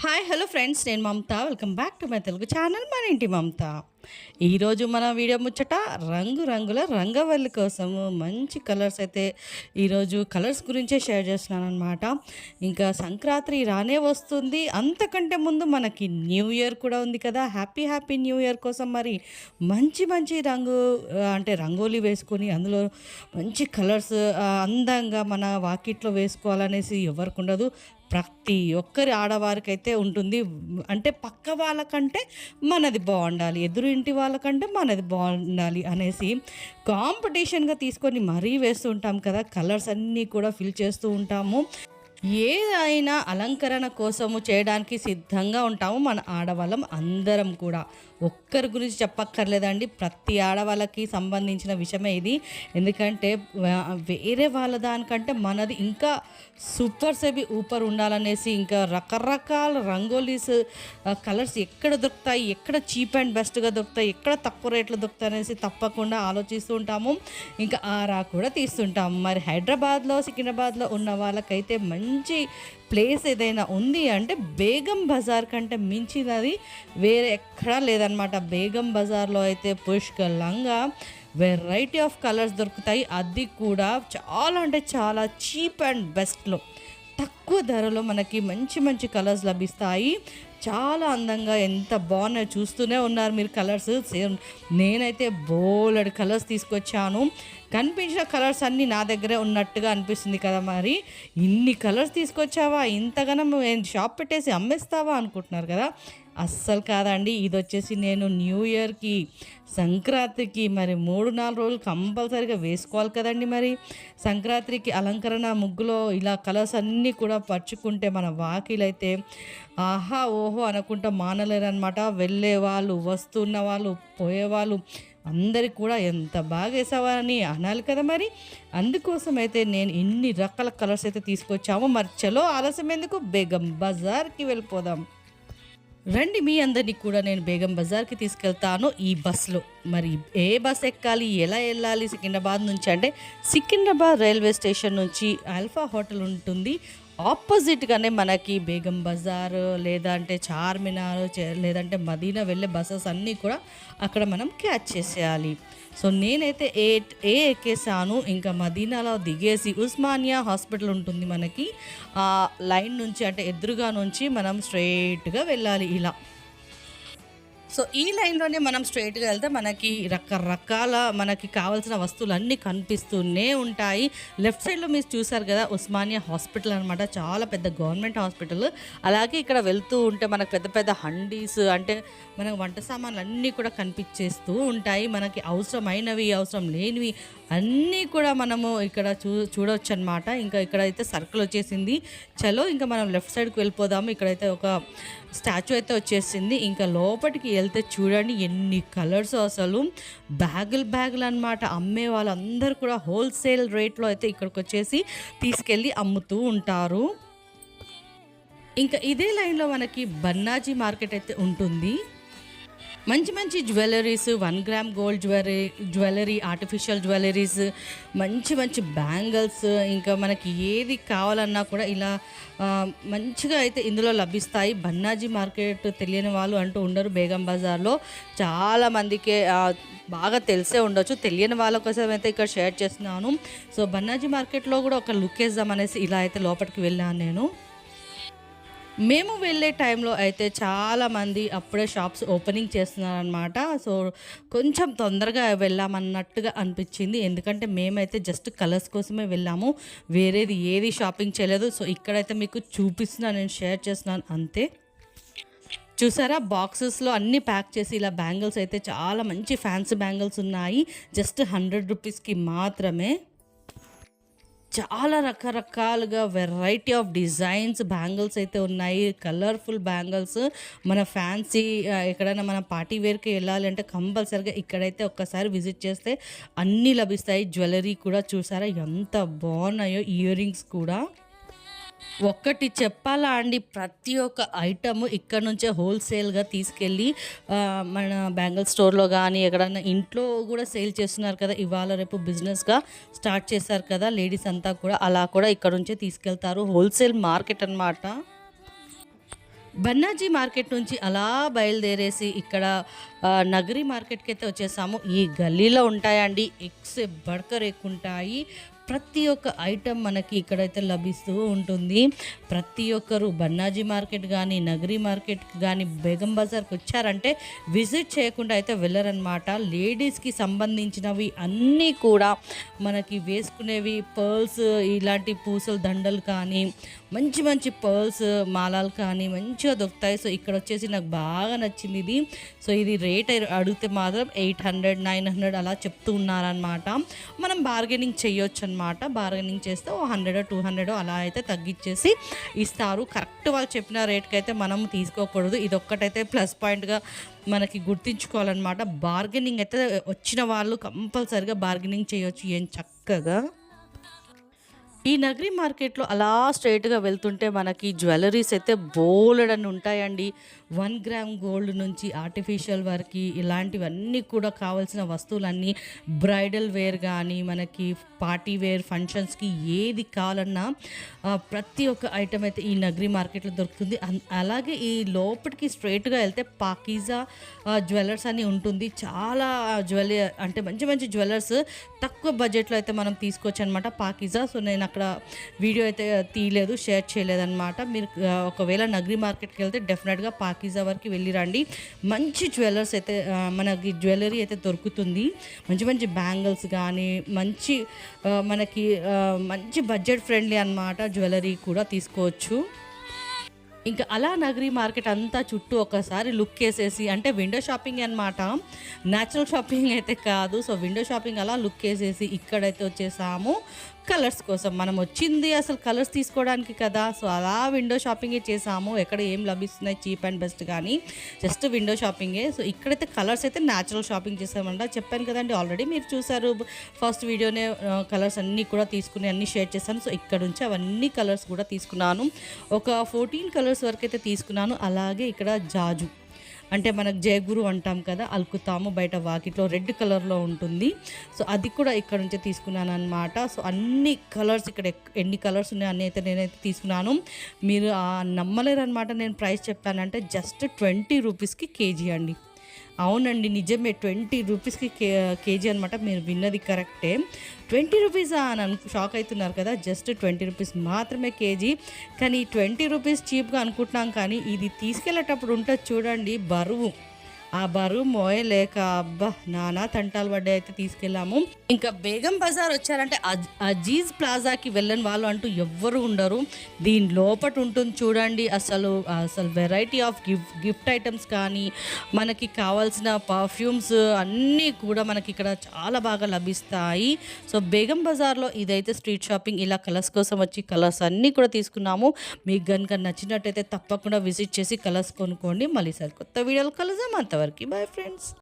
Hi hello friends నేను Mamata. Welcome back to my Telugu channel. మన ఇంటి మమత? ఈరోజు మన వీడియో ముచ్చట రంగు రంగుల రంగవల్లి కోసము. మంచి కలర్స్ అయితే ఈరోజు కలర్స్ గురించే షేర్ చేస్తున్నాను అనమాట ఇంకా సంక్రాంతి రానే వస్తుంది. అంతకంటే ముందు మనకి న్యూ ఇయర్ కూడా ఉంది కదా. హ్యాపీ హ్యాపీ న్యూ ఇయర్ కోసం మరి మంచి మంచి రంగు అంటే రంగోలీ వేసుకొని అందులో మంచి కలర్స్ అందంగా మన వాకిట్లో వేసుకోవాలనేసి ఎవరికి ఉండదు. ప్రతి ఒక్కరి ఆడవారికైతే ఉంటుంది. అంటే పక్క వాళ్ళకంటే మనది బాగుండాలి. ఎదురు ఇంటి వాళ్ళకంటే మనది బాగుండాలి అనేసి కాంపిటీషన్గా తీసుకొని మరీ వేస్తూ ఉంటాం కదా కలర్స్ అన్నీ కూడా ఫిల్ చేస్తూ ఉంటాము. ఏదైనా అలంకరణ కోసము చేయడానికి సిద్ధంగా ఉంటాము మన ఆడవాళ్ళం అందరం కూడా. ఒక్కరి గురించి చెప్పక్కర్లేదండి. ప్రతి ఆడవాళ్ళకి సంబంధించిన విషయమే ఇది. ఎందుకంటే వేరే వాళ్ళ దానికంటే మనది ఇంకా సూపర్ సెబి ఊపర్ ఉండాలనేసి ఇంకా రకరకాల రంగోలీస్ కలర్స్ ఎక్కడ దొరుకుతాయి ఎక్కడ చీప్ అండ్ బెస్ట్గా దొరుకుతాయి ఎక్కడ తక్కువ రేట్లు దొరుకుతాయి అనేసి తప్పకుండా ఆలోచిస్తూ ఉంటాము. ఇంకా ఆరా కూడా తీస్తుంటాము. మరి హైదరాబాద్లో సికింద్రాబాద్లో ఉన్న వాళ్ళకైతే మంచి మంచి ప్లేస్ ఏదైనా ఉంది అంటే బేగం బజార్ కంటే మించినది వేరే ఎక్కడా లేదనమాట బేగం బజార్లో అయితే పుష్కలంగా వెరైటీ ఆఫ్ కలర్స్ దొరుకుతాయి. అది కూడా చాలా అంటే చాలా చీప్ అండ్ బెస్ట్లో. తక్కువ ధరలో మనకి మంచి మంచి కలర్స్ లభిస్తాయి. చాలా అందంగా ఎంత బాగున్నాయో చూస్తూనే ఉన్నారు మీరు కలర్స్. సేమ్ నేనైతే బోలెడ్ కలర్స్ తీసుకొచ్చాను. కనిపించిన కలర్స్ అన్నీ నా దగ్గరే ఉన్నట్టుగా అనిపిస్తుంది కదా మరి. ఇన్ని కలర్స్ తీసుకొచ్చావా? ఇంతగానో షాప్ పెట్టేసి అమ్మేస్తావా అనుకుంటున్నారు కదా? అస్సలు కాదండి. ఇది వచ్చేసి నేను న్యూ ఇయర్కి సంక్రాంతికి మరి మూడు నాలుగు రోజులు కంపల్సరీగా వేసుకోవాలి కదండి మరి. సంక్రాంతికి అలంకరణ ముగ్గులో ఇలా కలర్స్ అన్నీ కూడా పరుచుకుంటే మన వాకిలైతే ఆహా ఓహో అనుకుంటా మానలేరనమాట వెళ్ళే వాళ్ళు వస్తున్న వాళ్ళు పోయేవాళ్ళు అందరికి కూడా ఎంత బాగా వేసావని అనాలి కదా మరి. అందుకోసం అయితే నేను ఇన్ని రకాల కలర్స్ అయితే తీసుకొచ్చాము. మరి చలో ఆలస్యం ఎందుకు బేగం బజార్కి వెళ్ళిపోదాం. రండి మీ అందరినీ కూడా నేను బేగం బజార్కి తీసుకెళ్తాను ఈ బస్సులో. మరి ఏ బస్ ఎక్కాలి ఎలా వెళ్ళాలి సికింద్రాబాద్ నుంచి అంటే సికింద్రాబాద్ రైల్వే స్టేషన్ నుంచి ఆల్ఫా హోటల్ ఉంటుంది. ఆపోజిట్గానే మనకి బేగం బజార్ లేదంటే చార్మినార్ లేదంటే మదీనా వెళ్ళే బస్సెస్ అన్నీ కూడా అక్కడ మనం క్యాచ్ చేసేయాలి. సో నేనైతే ఏ ఏ ఎక్కేసాను ఇంకా మదీనాలో దిగేసి ఉస్మానియా హాస్పిటల్ ఉంటుంది మనకి. ఆ లైన్ నుంచి అంటే ఎదురుగా నుంచి మనం స్ట్రైట్గా వెళ్ళాలి ఇలా. సో ఈ లైన్లోనే మనం స్ట్రైట్గా వెళ్తే మనకి రకరకాల మనకి కావాల్సిన వస్తువులు అన్నీ కనిపిస్తూనే ఉంటాయి. లెఫ్ట్ సైడ్లో మీరు చూసారు కదా ఉస్మానియా హాస్పిటల్ అనమాట చాలా పెద్ద గవర్నమెంట్ హాస్పిటల్. అలాగే ఇక్కడ వెళ్తూ ఉంటే మనకు పెద్ద పెద్ద హండీస్ అంటే మనకు వంట సామాన్లు అన్నీ కూడా కనిపించేస్తూ ఉంటాయి. మనకి అవసరమైనవి అవసరం లేనివి అన్నీ కూడా మనము ఇక్కడ చూ చూడవచ్చు అనమాట ఇంకా ఇక్కడైతే సర్కిల్ వచ్చేసింది. చలో ఇంకా మనం లెఫ్ట్ సైడ్కి వెళ్ళిపోదాము. ఇక్కడైతే ఒక స్టాచ్యూ అయితే వచ్చేసింది. ఇంకా లోపలికి వెళ్తే చూడండి ఎన్ని కలర్స్ అసలు. బ్యాగులు బ్యాగులు అనమాట అమ్మే వాళ్ళందరూ కూడా హోల్సేల్ రేట్లో అయితే ఇక్కడికి వచ్చేసి తీసుకెళ్ళి అమ్ముతూ ఉంటారు. ఇంకా ఇదే లైన్లో మనకి బన్నాజీ మార్కెట్ అయితే ఉంటుంది. మంచి మంచి jewelleries one gram gold jewellery jewellery artificial jewelleries మంచి మంచి బ్యాంగిల్స్ ఇంకా మనకి ఏది కావాలన్నా కూడా ఇలా మంచిగా అయితే ఇందులో లభిస్తాయి. బన్నాజీ మార్కెట్ తెలియని వాళ్ళు అంటూ ఉండరు బేగం బజార్లో. చాలా మందికి బాగా తెలిసే ఉండొచ్చు. తెలియని వాళ్ళ కోసం అయితే ఇక్కడ షేర్ చేస్తున్నాను. సో బన్నాజీ మార్కెట్లో కూడా ఒక లుక్ వేద్దాం అనేసి ఇలా అయితే లోపలికి వెళ్ళాను నేను. మేము వెళ్ళే టైంలో అయితే చాలామంది అప్పుడే షాప్స్ ఓపెనింగ్ చేస్తున్నారనమాట సో కొంచెం తొందరగా వెళ్ళామన్నట్టుగా అనిపించింది. ఎందుకంటే మేమైతే జస్ట్ కలర్స్ కోసమే వెళ్ళాము. వేరేది ఏది షాపింగ్ చేయలేదు. సో ఇక్కడైతే మీకు చూపిస్తున్నాను నేను షేర్ చేస్తున్నాను అంతే. చూసారా? బాక్సెస్లో అన్ని ప్యాక్ చేసి ఇలా బ్యాంగిల్స్ అయితే చాలా మంచి ఫ్యాన్సీ బ్యాంగిల్స్ ఉన్నాయి. జస్ట్ హండ్రెడ్ రూపీస్కి మాత్రమే. చాలా రకరకాలుగా వెరైటీ ఆఫ్ డిజైన్స్ బ్యాంగిల్స్ అయితే ఉన్నాయి. కలర్ఫుల్ బ్యాంగిల్స్ మన ఫ్యాన్సీ ఎక్కడైనా మన పార్టీ వేర్కి వెళ్ళాలి అంటే ఇక్కడైతే ఒక్కసారి విజిట్ చేస్తే అన్నీ లభిస్తాయి. జ్యువెలరీ కూడా చూసారా? ఎంత బాగున్నాయో ఇయర్ రింగ్స్ కూడా. ఒక్కటి చెప్పాలా అండి ప్రతి ఒక్క ఐటమ్ ఇక్కడ నుంచే హోల్సేల్గా తీసుకెళ్ళి మన బ్యాంగిల్ స్టోర్లో కానీ ఎక్కడన్నా ఇంట్లో కూడా సేల్ చేస్తున్నారు కదా ఇవాళ రేపు బిజినెస్గా స్టార్ట్ చేశారు కదా లేడీస్ అంతా కూడా అలా కూడా ఇక్కడ నుంచే తీసుకెళ్తారు. హోల్సేల్ మార్కెట్ అన్నమాట. బన్నాజీ మార్కెట్ నుంచి అలా బయలుదేరేసి ఇక్కడ నగరి మార్కెట్కి అయితే వచ్చేసాము. ఈ గల్లీలో ఉంటాయండి ఎక్స్ బడకర్ ఎక్కుంటాయి ప్రతి ఒక్క ఐటెం మనకి ఇక్కడైతే లభిస్తూ ఉంటుంది. ప్రతి ఒక్కరు బన్నాజీ మార్కెట్ కానీ నగరి మార్కెట్ కానీ బేగం బజార్కి వచ్చారంటే విజిట్ చేయకుండా అయితే వెళ్ళరనమాట లేడీస్కి సంబంధించినవి అన్నీ కూడా మనకి వేసుకునేవి పర్ల్స్ ఇలాంటి పూసలు దండలు కానీ మంచి మంచి పర్ల్స్ మాలాలు కానీ మంచిగా దొరుకుతాయి. సో ఇక్కడ వచ్చేసి నాకు బాగా నచ్చింది ఇది. సో ఇది రేట్ అడిగితే మాత్రం ఎయిట్ హండ్రెడ్ నైన్ హండ్రెడ్ అలా చెప్తూ ఉన్నారనమాట మనం బార్గెనింగ్ చేయొచ్చు అనమాట బార్గెనింగ్ చేస్తే ఓ హండ్రెడ్ టూ హండ్రెడ్ అలా అయితే తగ్గించేసి ఇస్తారు. కరెక్ట్ వాళ్ళు చెప్పిన రేట్కి అయితే మనం తీసుకోకూడదు. ఇది ఒక్కటైతే ప్లస్ పాయింట్గా మనకి గుర్తించుకోవాలన్నమాట. బార్గెనింగ్ అయితే వచ్చిన వాళ్ళు కంపల్సరిగా బార్గెనింగ్ చేయొచ్చు. ఏం చక్కగా. ఈ నగరి మార్కెట్లో అలా స్ట్రైట్గా వెళ్తుంటే మనకి జ్యువెలరీస్ అయితే బోలెడని ఉంటాయండి. వన్ గ్రామ్ గోల్డ్ నుంచి ఆర్టిఫిషియల్ వరకు ఇలాంటివన్నీ కూడా కావాల్సిన వస్తువులన్నీ బ్రైడల్ వేర్ కానీ మనకి పార్టీ వేర్ ఫంక్షన్స్కి ఏది కావాలన్నా ప్రతి ఒక్క ఐటమ్ అయితే ఈ నగరి మార్కెట్లో దొరుకుతుంది. అలాగే ఈ లోపలికి స్ట్రైట్గా వెళ్తే పాకీజా జ్యువెలర్స్ అని ఉంటుంది. చాలా జ్యువెలరీ అంటే మంచి మంచి జ్యువెలర్స్ తక్కువ బడ్జెట్లో అయితే మనం తీసుకోవచ్చు అనమాట పాకీజా సో నేను అక్కడ వీడియో అయితే తీయలేదు షేర్ చేయలేదన్నమాట. మీరు ఒకవేళ నగరి మార్కెట్కి వెళ్తే డెఫినెట్గా పాకిజా వరకు వెళ్ళి రండి. మంచి జ్యువెలర్స్ అయితే మనకి జ్యువెలరీ అయితే దొరుకుతుంది. మంచి మంచి బ్యాంగిల్స్ కానీ మంచి మనకి మంచి బడ్జెట్ ఫ్రెండ్లీ అన్నమాట జ్యువెలరీ కూడా తీసుకోవచ్చు. ఇంకా అలా నగరి మార్కెట్ అంతా చుట్టూ ఒకసారి లుక్ వేసేసి అంటే విండో షాపింగ్ అనమాట న్యాచురల్ షాపింగ్ అయితే కాదు. సో విండో షాపింగ్ అలా లుక్ వేసేసి ఇక్కడైతే వచ్చేసాము. కలర్స్ కోసం. మనం వచ్చింది అసలు కలర్స్ తీసుకోవడానికి కదా. సో అలా విండో షాపింగే చేసాము. ఎక్కడ ఏం లభిస్తున్నాయి చీప్ అండ్ బెస్ట్ కానీ. జస్ట్ విండో షాపింగే. సో ఇక్కడైతే కలర్స్ అయితే న్యాచురల్ షాపింగ్ చేసామంట. చెప్పాను కదండి ఆల్రెడీ మీరు చూసారు. ఫస్ట్ వీడియోనే కలర్స్ అన్నీ కూడా తీసుకుని అన్నీ షేర్ చేశాను. సో ఇక్కడ నుంచి అవన్నీ కలర్స్ కూడా తీసుకున్నాను. ఒక ఫోర్టీన్ కలర్స్ వరకు అయితే తీసుకున్నాను. అలాగే ఇక్కడ జాజు. అంటే మనకు జయగురు అంటాం కదా అలుకుతాము బయట వాకిట్లో రెడ్ కలర్లో ఉంటుంది. సో అది కూడా ఇక్కడ నుంచే తీసుకున్నాను అనమాట సో అన్ని కలర్స్ ఇక్కడ ఎన్ని కలర్స్ ఉన్నాయి అన్ని అయితే నేనైతే తీసుకున్నాను. మీరు నమ్మలేరు అనమాట నేను ప్రైస్ చెప్పానంటే జస్ట్ ట్వంటీ రూపీస్కి కేజీ అండి. అవునండి నిజమే. ట్వంటీ రూపీస్కి కే కేజీ అనమాట మీరు విన్నది కరెక్టే. ట్వంటీ రూపీసా అని అను షాక్ అవుతున్నారు కదా. జస్ట్ ట్వంటీ రూపీస్ మాత్రమే కేజీ. కానీ ట్వంటీ రూపీస్ చీప్గా అనుకుంటున్నాం కానీ ఇది తీసుకెళ్ళేటప్పుడు ఉంటుంది చూడండి బరువు. ఆ బరువు మోయలేక అబ్బా నానా తంటాలు పడ్డాయి అయితే తీసుకెళ్ళాము. ఇంకా బేగం బజార్ వచ్చారంటే అజ్- అజీజ్ ప్లాజాకి వెళ్ళని వాళ్ళు అంటూ ఎవ్వరు ఉండరు. దీని లోపట ఉంటుంది చూడండి అసలు అసలు variety of gift gift items కానీ మనకి కావాల్సిన పర్ఫ్యూమ్స్ అన్నీ కూడా మనకి ఇక్కడ చాలా బాగా లభిస్తాయి. సో బేగం బజార్లో ఇదైతే స్ట్రీట్ షాపింగ్ ఇలా కలర్స్ కోసం వచ్చి కలర్స్ అన్నీ కూడా తీసుకున్నాము. మీకు కనుక నచ్చినట్టయితే తప్పకుండా విజిట్ చేసి కలర్స్ కొనుక్కోండి. మళ్ళీ సార్ కొత్త వీడియోలు కలుద్దాం. అంతవరకు బాయ్ ఫ్రెండ్స్